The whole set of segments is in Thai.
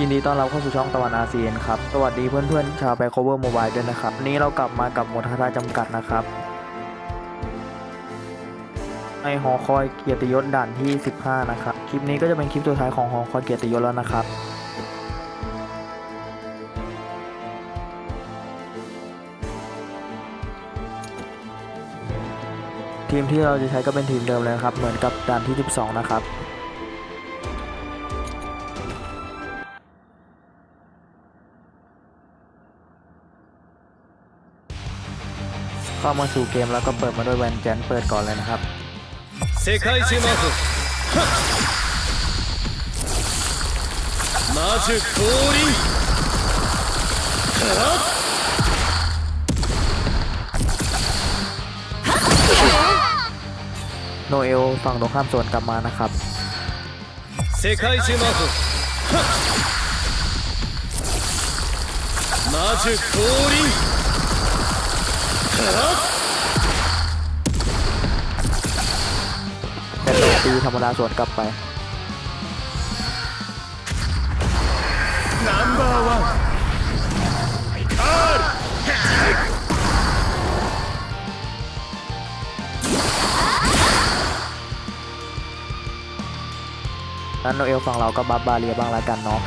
ยินดีต้อนรับเข้าสู่ช่องตะวันอาเซียนครับ สวัสดีเพื่อนๆ ชาวแบคโคเวอร์โมบายด้วยนะครับวันนี้เรากลับมากับหมวดท้าทาจำกัดนะครับ ในหอคอยเกียรติยศด่านที่ 15 นะครับ คลิปนี้ก็จะเป็นคลิปสุดท้ายของหอคอยเกียรติยศแล้วนะครับ ทีมที่เราจะใช้ก็เป็นทีมเดิมเลยครับ เหมือนกับด่านที่ 12 นะครับ เข้ามาสู่เกมแล้วก็เปิดมาด้วยแวนแจนเปิดก่อนเลยนะครับ 世界中魔法魔术降临 โนเอลฝั่งตรงข้ามสวนกลับมานะครับ 世界中魔法魔术降临 แต่โดนตีธรรมดาสวนกลับไปนั่นโนเอลฝั่งเราก็บัฟบาเรียบ้างละกันเนาะ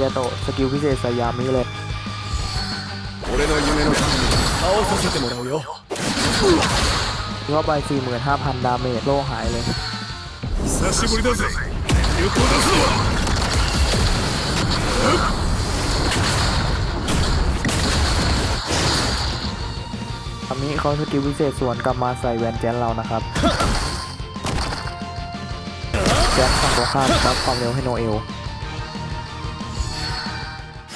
กียโตสกิลพิเศษสายามิเลยเข้าไป 45,000 ดาเมจโล่หายเลยอันนี้เขาสกิลพิเศษสวนกลับมาใส่แวนแจนเรานะครับแจนสั่งตัวข้ามรับความเร็วให้โนเอล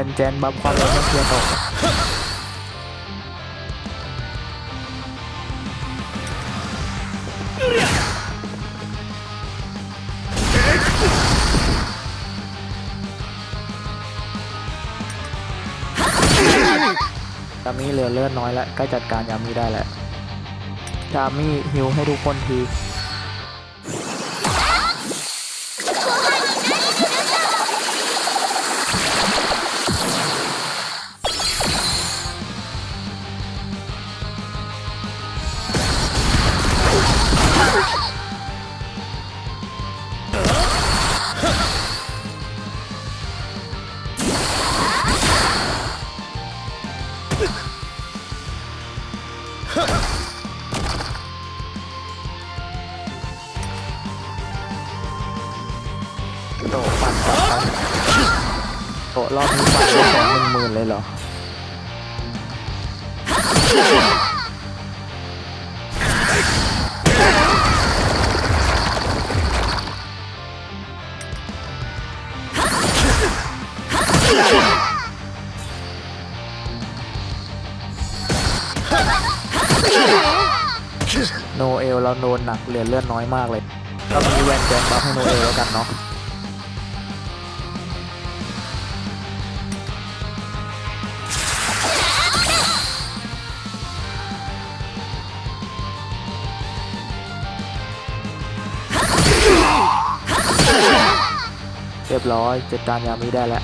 เป็นแจนบัฟความเร็วเทียร์ตกจามีเหลือเลือดน้อยแล้วใกล้จัดการยามีได้แล้วจามีฮิวให้ทุกคนที รอบนี้ปั่นได้สองหนึ่งหมื่นเลยเหรอโนเอลเราโดนหนักเหลือเลือดน้อยมากเลยก็มีแวนแจนบัฟให้โนเอลแล้วกันเนาะ เรียบร้อยจัดการยามีได้แล้ว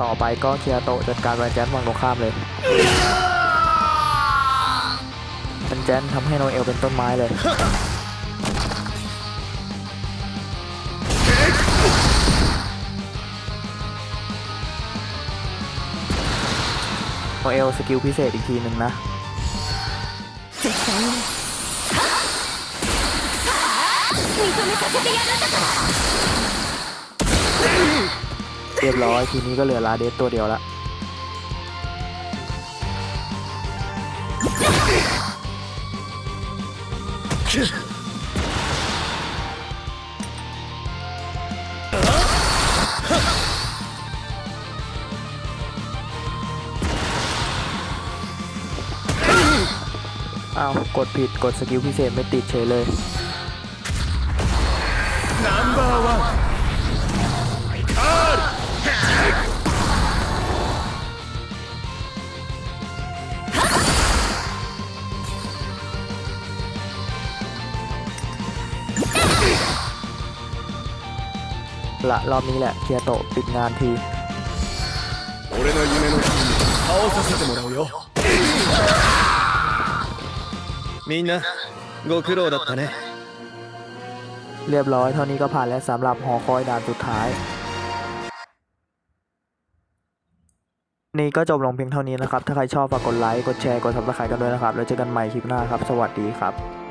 ต่อไปก็เคียโตจัดการแวนแจนฝั่งตรงข้ามเลยแวนแจนทำให้โนเอลเป็นต้นไม้เลยโนเอลสกิลพิเศษอีกทีหนึ่งนะ เรียบร้อยทีนี้ก็เหลือลาเดสตัวเดียวละอ้าวกดผิดกดสกิลพิเศษไม่ติดเฉยเลยナン ละรอบนี้แหละเคียโตะปิดงานทีみんなご苦労だったねเรียบร้อยเท่านี้ก็ผ่านแล้วสำหรับหอคอยด่านสุดท้าย นี่ก็จบลงเพียงเท่านี้นะครับ ถ้าใครชอบฝากกดไลค์ กดแชร์ กดซับสไครต์กันด้วยนะครับ แล้วเจอกันใหม่คลิปหน้าครับ สวัสดีครับ